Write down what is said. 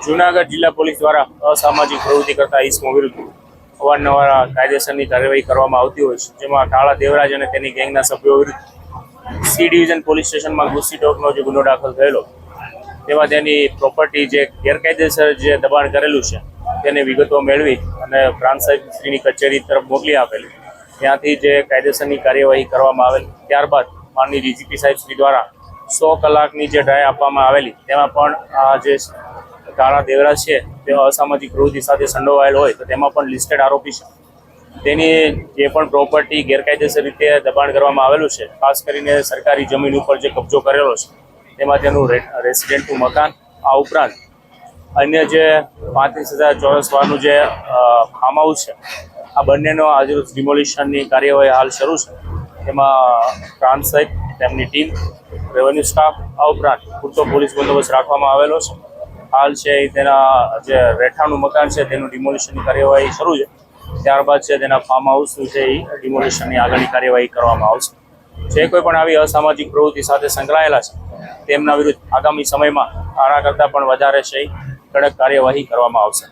જુનાગઢ જિલ્લા પોલીસ દ્વારા અસામાજિક પ્રવૃત્તિ કરતા ઇસમો વિરુદ્ધ અવારનવાર કાયદેસરની કાર્યવાહી કરવામાં આવતી હોય છે, જેમાં કાળા દેવરાજ અને તેની ગેંગના સભ્યો વિરુદ્ધ સી ડિવિઝન પોલીસ સ્ટેશનમાં ગુસ્સી ટોકનો જે ગુનો દાખલ થયેલો, તેમાં તેની પ્રોપર્ટી જે ગેરકાયદેસર જે દબાણ કરેલું છે, તેને વિગતો મેળવી અને પ્રાંત સાહેબ શ્રીની કચેરી તરફ મોકલી આપેલી. ત્યાંથી જે કાયદેસરની કાર્યવાહી કરવામાં આવેલ, ત્યારબાદ માનની ડીજીપી સાહેબ શ્રી દ્વારા સો કલાકની જે ડ્રાય આપવામાં આવેલી, તેમાં પણ આ જે કાળા દેવરા છે તે અસામાજિક પ્રવૃત્તિ સાથે સંડોવાયેલ હોય, તો તેમાં પણ લિસ્ટેડ આરોપી છે. તેની જે પણ પ્રોપર્ટી ગેરકાયદેસર રીતે દબાણ કરવામાં આવેલું છે, ખાસ કરીને સરકારી જમીન ઉપર જે કબજો કરેલો છે, તેમાં તેનું રેસિડેન્ટનું મકાન, આ ઉપરાંત અન્ય જે પાંત્રીસ હજાર ચોરસ વારનું જે ફાર્મ હાઉસ છે, આ બંનેનો આજે ડિમોલિશનની કાર્યવાહી હાલ શરૂ છે. તેમાં પ્રાંત સહિત તેમની ટીમ રેવન્યુ સ્ટાફ આ ઉપરાંત પૂરતો પોલીસ બંદોબસ્ત રાખવામાં આવેલો છે. હાલ છે એ તેના જે રહેઠાણનું મકાન છે તેનું ડિમોલિશનની કાર્યવાહી શરૂ છે. ત્યારબાદ છે તેના ફાર્મ હાઉસ છે એ ડિમોલિશનની આગળની કાર્યવાહી કરવામાં આવશે. જે કોઈ પણ આવી અસામાજિક પ્રવૃત્તિ સાથે સંકળાયેલા છે, તેમના વિરુદ્ધ આગામી સમયમાં આના કરતાં પણ વધારે છે કડક કાર્યવાહી કરવામાં આવશે.